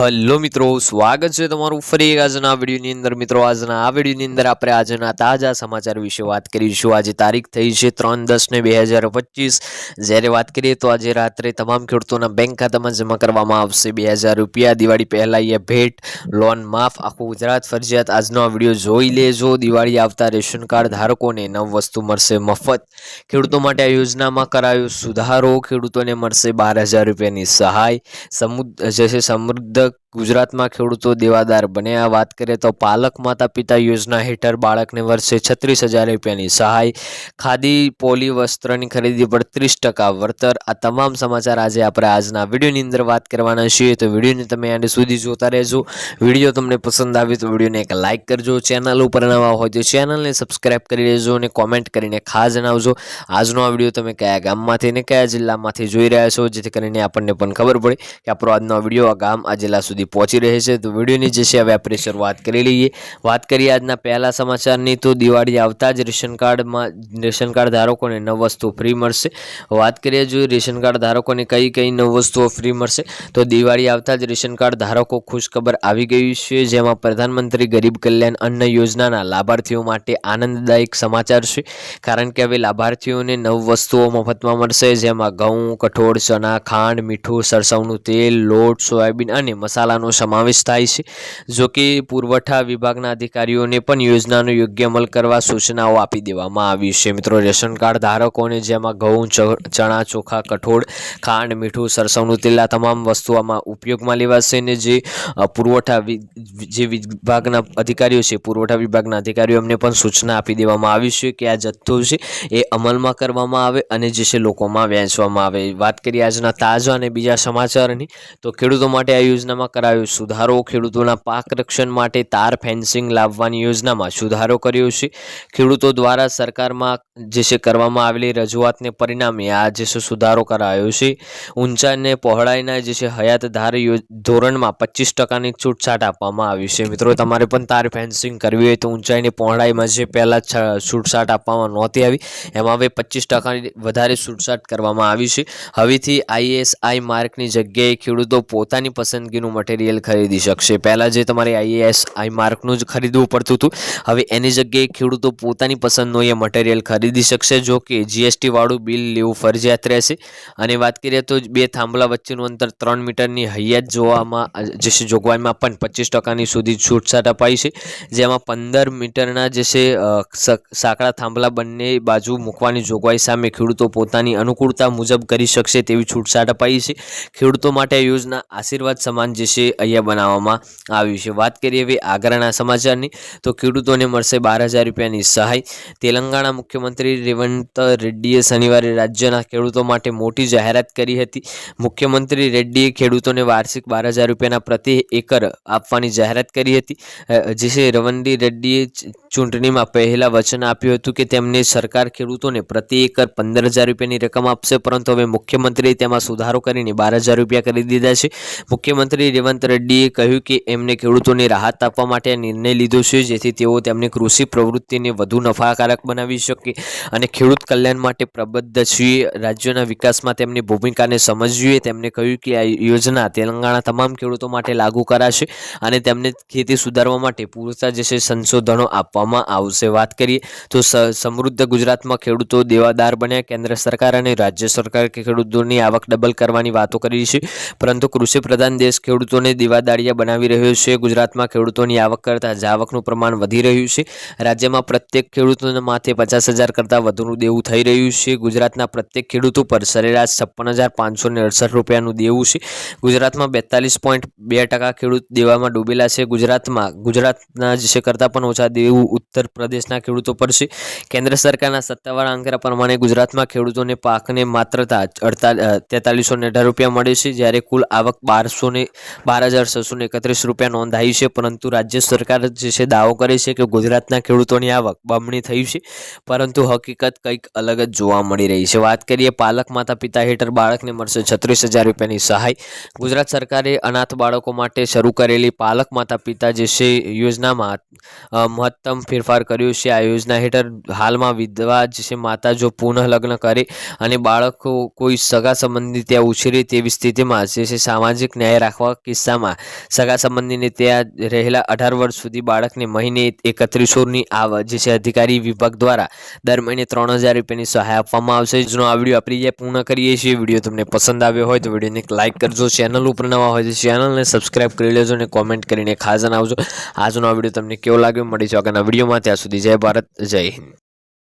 Hello મિત્રો, સ્વાગત છે તમારું ફરી આજના વિડીયોની અંદર. મિત્રો, આજના આ વિડીયોની અંદર આપણે આજના તાજા સમાચાર વિશે વાત કરીશું. આજે તારીખ થઈ છે ત્રણ દસ ને બે હજાર પચીસ. જ્યારે વાત કરીએ તો આજે રાત્રે તમામ ખેડૂતોના બેંક ખાતામાં જમા કરવામાં આવશે બે હજાર રૂપિયા. દિવાળી પહેલાં એ ભેટ, લોન માફ, આખું ગુજરાત ફરજિયાત. આજનો આ વીડિયો જોઈ લેજો. દિવાળી આવતા રેશન કાર્ડ ધારકોને નવ વસ્તુ મળશે મફત. ખેડૂતો માટે આ યોજનામાં કરાયો સુધારો. ખેડૂતોને મળશે બાર હજાર રૂપિયાની સહાય. સમુદ્ર જે સમૃદ્ધ the ગુજરાતમાં ખેડૂતો દેવાદાર બન્યા વાત કરીએ તો પાલક માતા પિતા યોજના હેઠળ બાળકને વર્ષે છત્રીસ હજાર રૂપિયાની સહાય, ખાદી, પોલી વસ્ત્રની ખરીદી પર ત્રીસ ટકા વળતર. આ તમામ સમાચાર આજે આપણે આજના વિડીયોની અંદર વાત કરવાના છીએ. તો વિડીયોને તમે આને સુધી જોતા રહેજો. વીડિયો તમને પસંદ આવે તો વિડીયોને એક લાઇક કરજો. ચેનલ ઉપર નવા હોય તો ચેનલને સબસ્ક્રાઇબ કરી લેજો અને કોમેન્ટ કરીને ખાસ જણાવજો. આજનો આ વીડિયો તમે કયા ગામમાંથી અને કયા જિલ્લામાંથી જોઈ રહ્યા છો, જેથી કરીને આપણને પણ ખબર પડે કે આપણો આજનો વીડિયો આ ગામ, આ જિલ્લા સુધી પહોંચી રહે છે. તો વિડીયોની જે છે હવે આપણે શરૂઆત કરી લઈએ. વાત કરીએ આજના પહેલા સમાચારની, તો દિવાળી આવતા જ રેશન કાર્ડમાં, રેશન કાર્ડ ધારકોને નવ વસ્તુઓ ફ્રી મળશે. વાત કરીએ જો રેશન કાર્ડ ધારકોને કઈ કઈ નવ વસ્તુઓ ફ્રી મળશે, તો દિવાળી આવતા જ રેશન કાર્ડ ધારકો ખુશખબર આવી ગયું છે. જેમાં પ્રધાનમંત્રી ગરીબ કલ્યાણ અન્ન યોજનાના લાભાર્થીઓ માટે આનંદદાયક સમાચાર છે. કારણ કે હવે લાભાર્થીઓને નવ વસ્તુઓ મફતમાં મળશે. જેમાં ઘઉં, કઠોળ, ચણા, ખાંડ, મીઠું, સરસવનું તેલ, લોટ, સોયાબીન અને મસાલાનો સમાવેશ થાય છે. જો કે પુરવઠા વિભાગના અધિકારીઓને પણ યોજનાનો યોગ્ય અમલ કરવા સૂચનાઓ આપી દેવામાં આવી છે. મિત્રો, રેશન કાર્ડ ધારકોને જેમાં ઘઉં, ચણા ચોખા, કઠોળ, ખાંડ, મીઠું, સરસવનું તેલ આ તમામ વસ્તુઓમાં ઉપયોગમાં લેવાશે અને જે પુરવઠા જે વિભાગના અધિકારીઓ છે, પુરવઠા વિભાગના અધિકારીઓ એમને પણ સૂચના આપી દેવામાં આવી છે કે આ જથ્થો છે એ અમલમાં કરવામાં આવે અને જે છે લોકોમાં વહેંચવામાં આવે. વાત કરીએ આજના તાજા અને બીજા સમાચારની, તો ખેડૂતો માટે આ યોજનામાં કરાયો. સુધારો ખેડૂતોના પાક રક્ષણ માટે તાર ફેન્સિંગ લાવવાની યોજનામાં સુધારો કર્યો છે. ખેડૂતો દ્વારા સરકારમાં જે છે કરવામાં આવેલી રજૂઆતને પરિણામે આ જે છે સુધારો કરાયો છે. ઊંચા અને પહોળાઈના જે છે હયાતધાર ધોરણમાં પચીસ ટકાની છૂટછાટ આપવામાં આવી છે. મિત્રો, તમારે પણ તાર ફેન્સિંગ કરવી હોય તો ઊંચાઈની પહોળાઈમાં જે પહેલાં છૂટછાટ આપવામાં નહોતી આવી, એમાં હવે પચીસ ટકાની વધારે છૂટછાટ કરવામાં આવી છે. હવેથી આઈએસઆઈ માર્કની જગ્યાએ ખેડૂતો પોતાની પસંદગીનું મટીરિયલ ખરીદી શકશે. પહેલાં જે તમારે આઈએસઆઈ માર્કનું જ ખરીદવું પડતું હતું. હવે એની જગ્યાએ ખેડૂતો પોતાની પસંદનું એ મટીરિયલ ખરીદી શકશે, જો કે જીએસટીવાળું બિલ લેવું ફરજિયાત રહેશે. અને વાત કરીએ તો બે થાંભલા વચ્ચેનું અંતર ત્રણ મીટરની હૈયાત જોવામાં, જે છે જોગવાઈમાં પણ પચીસ ટકાની સુધી છૂટછાટ અપાઈ છે. જેમાં પંદર મીટરના જે છે સાંકડા થાંભલા બંને બાજુ મૂકવાની જોગવાઈ સામે ખેડૂતો પોતાની અનુકૂળતા મુજબ કરી શકશે તેવી છૂટછાટ અપાઈ છે. ખેડૂતો માટે યોજના આશીર્વાદ સમાન જે છે અહીંયા બનાવવામાં આવ્યું છે. વાત કરીએ હવે આગળના સમાચારની, તો ખેડૂતોને મળશે બાર હજાર રૂપિયાની સહાય. તેલંગાણા મુખ્યમંત્રી રેવંત રેડ્ડીએ શનિવારે રાજ્યના ખેડૂતો માટે મોટી જાહેરાત કરી હતી. મુખ્યમંત્રી રેડ્ડીએ ખેડૂતોને વાર્ષિક બાર હજાર રૂપિયાના પ્રતિ એકર આપવાની જાહેરાત કરી હતી. જે રવંડી રેડ્ડીએ ચૂંટણીમાં પહેલાં વચન આપ્યું હતું કે તેમને સરકાર ખેડૂતોને પ્રતિ એકર પંદર હજાર રૂપિયાની રકમ આપશે, પરંતુ હવે મુખ્યમંત્રીએ તેમાં સુધારો કરીને બાર હજાર રૂપિયા કરી દીધા છે. મુખ્યમંત્રી રેવંત રેડ્ડીએ કહ્યું કે એમને ખેડૂતોને રાહત આપવા માટે નિર્ણય લીધો છે, જેથી તેઓ તેમની કૃષિ પ્રવૃત્તિને વધુ નફાકારક બનાવી શકે અને ખેડૂત કલ્યાણ માટે પ્રબદ્ધ છીએ. રાજ્યના વિકાસમાં તેમની ભૂમિકાને સમજવીએ તેમણે કહ્યું કે આ યોજના તેલંગાણા તમામ ખેડૂતો માટે લાગુ કરાશે અને તેમને ખેતી સુધારવા માટે પૂરતા જે છે સંશોધનો આપવામાં આવશે. વાત કરીએ તો સમૃદ્ધ ગુજરાતમાં ખેડૂતો દેવાદાર બન્યા. કેન્દ્ર સરકાર અને રાજ્ય સરકાર કે ખેડૂતોની આવક ડબલ કરવાની વાતો કરી છે. પરંતુ કૃષિ પ્રધાન દેશ ખેડૂતોને દિવાદાળિયા બનાવી રહ્યો છે. ગુજરાતમાં ખેડૂતોની આવક કરતાં જાવકનું પ્રમાણ વધી રહ્યું છે. રાજ્યમાં પ્રત્યેક ખેડૂતોના માથે પચાસ હજાર કરતાં વધુનું દેવું થઈ રહ્યું છે. ગુજરાતના પ્રત્યેક ખેડૂત ઉપર સરેરાશ છપ્પન હજાર પાંચસો અડસઠ રૂપિયાનું દેવું છે. ગુજરાતમાં બેતાલીસ પોઈન્ટ બે ટકા ખેડૂત દેવામાં ડૂબેલા છે. ગુજરાતમાં, ગુજરાતના જે કરતાં પણ ઓછા દેવું ઉત્તર પ્રદેશના ખેડૂતો પર છે. કેન્દ્ર સરકારના સત્તાવાર આંકડા પ્રમાણે ગુજરાતમાં ખેડૂતોને પાકને માત્રતા અડતાલીસ તેતાલીસો અઢાર રૂપિયા મળે છે. જ્યારે કુલ આવક બારસો ને બાર હજાર છસો ને એકત્રીસ રૂપિયા નોંધાયું છે, પરંતુ રાજ્ય સરકાર જે છે દાવો કરે છે કે ગુજરાતના ખેડૂતોની આવક બમણી થઈ છે, પરંતુ હકીકત કંઈક અલગ જ જોવા મળી રહી છે. વાત કરીએ પાલક માતા પિતા હેઠળ બાળકને મળશે છત્રીસ હજાર રૂપિયાની સહાય. ગુજરાત સરકારે અનાથ બાળકો માટે શરૂ કરેલી પાલક માતા પિતા જે છે યોજનામાં મહત્તમ ફેરફાર કર્યો છે. આ યોજના હેઠળ હાલમાં વિધવા જે છે માતા જો પુનઃ લગ્ન કરે અને બાળકો કોઈ સગા સંબંધી ત્યાં ઉછેરે તેવી સ્થિતિમાં જે છે સામાજિક ન્યાય રાખવા કિસ્સામાં સગા સંબંધીને ત્યાં રહેલા અઢાર વર્ષ સુધી બાળકને મહિને એકત્રીસોની આવ જે છે અધિકારી વિભાગ દ્વારા દર મહિને ત્રણ હજાર રૂપિયાની સહાય આપવામાં આવશે. જેનો આ વીડિયો આપણે જે પૂર્ણ કરીએ છીએ. વીડિયો તમને પસંદ આવ્યો હોય તો વિડીયોને લાઇક કરજો. ચેનલ ઉપર નવા હોય તો ચેનલને સબસ્ક્રાઇબ કરી લેજો અને કોમેન્ટ કરીને ખાસ જણાવજો. આજનો આ વીડિયો તમને કેવો લાગ્યો? મળીશું આગળના વિડીયોમાં. ત્યાં સુધી જય ભારત, જય હિન્દ.